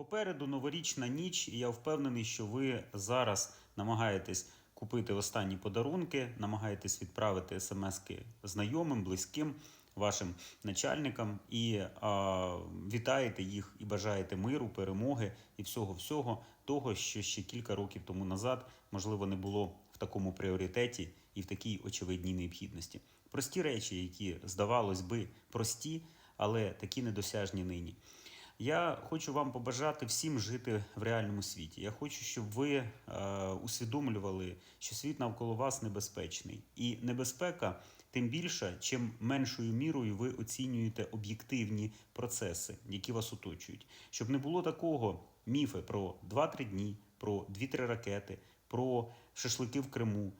Попереду новорічна ніч, і я впевнений, що ви зараз намагаєтесь купити останні подарунки, намагаєтесь відправити смски знайомим, близьким, вашим начальникам і а, вітаєте їх і бажаєте миру, перемоги і всього всього того, що ще кілька років тому назад можливо не було в такому пріоритеті і в такій очевидній необхідності. Прості речі, які здавалось би прості, але такі недосяжні нині. Я хочу вам побажати всім жити в реальному світі. Я хочу, щоб ви е, усвідомлювали, що світ навколо вас небезпечний. І небезпека тим більше, чим меншою мірою ви оцінюєте об'єктивні процеси, які вас оточують. Щоб не було такого міфи про 2-3 дні, про 2-3 ракети, про шашлики в Криму.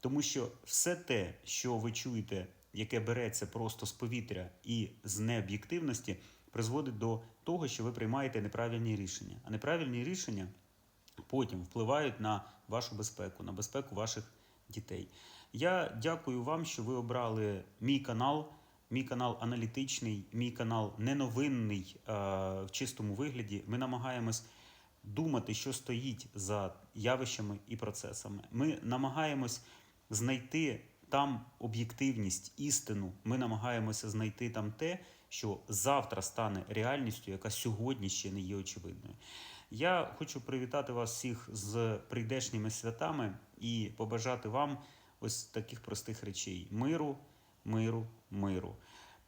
Тому що все те, що ви чуєте, яке береться просто з повітря і з необ'єктивності, призводить до того, що ви приймаєте неправильні рішення. А неправильні рішення потім впливають на вашу безпеку, на безпеку ваших дітей. Я дякую вам, що ви обрали мій канал. Мій канал аналітичний, мій канал неновинний е, в чистому вигляді. Ми намагаємось думати, що стоїть за явищами і процесами. Ми намагаємось знайти там об'єктивність, істину. Ми намагаємося знайти там те, що завтра стане реальністю, яка сьогодні ще не є очевидною. Я хочу привітати вас всіх з прийдешніми святами і побажати вам ось таких простих речей: миру, миру, миру.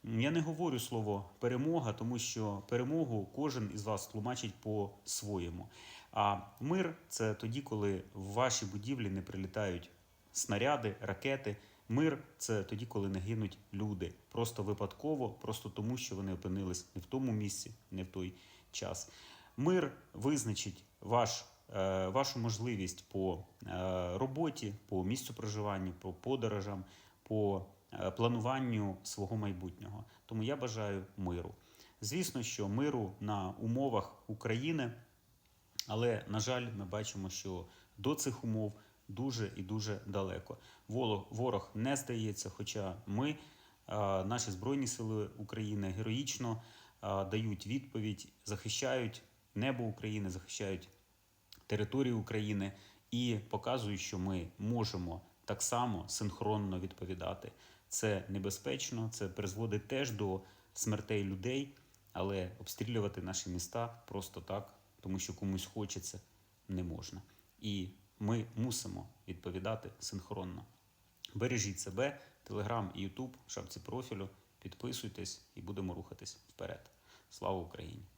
Я не говорю слово перемога, тому що перемогу кожен із вас тлумачить по-своєму. А мир це тоді, коли в ваші будівлі не прилітають снаряди, ракети. Мир це тоді, коли не гинуть люди. Просто випадково, просто тому, що вони опинились не в тому місці, не в той час. Мир визначить ваш, е, вашу можливість по е, роботі, по місцю проживання, по подорожам, по е, плануванню свого майбутнього. Тому я бажаю миру. Звісно, що миру на умовах України, але, на жаль, ми бачимо, що до цих умов дуже і дуже далеко. Ворог, не здається, хоча ми, е, наші Збройні Сили України, героїчно е, дають відповідь, захищають небо України, захищають територію України і показують, що ми можемо так само синхронно відповідати. Це небезпечно, це призводить теж до смертей людей, але обстрілювати наші міста просто так, тому що комусь хочеться, не можна. І ми мусимо відповідати синхронно. Бережіть себе, Телеграм і Ютуб, шапці профілю. Підписуйтесь і будемо рухатись вперед. Слава Україні!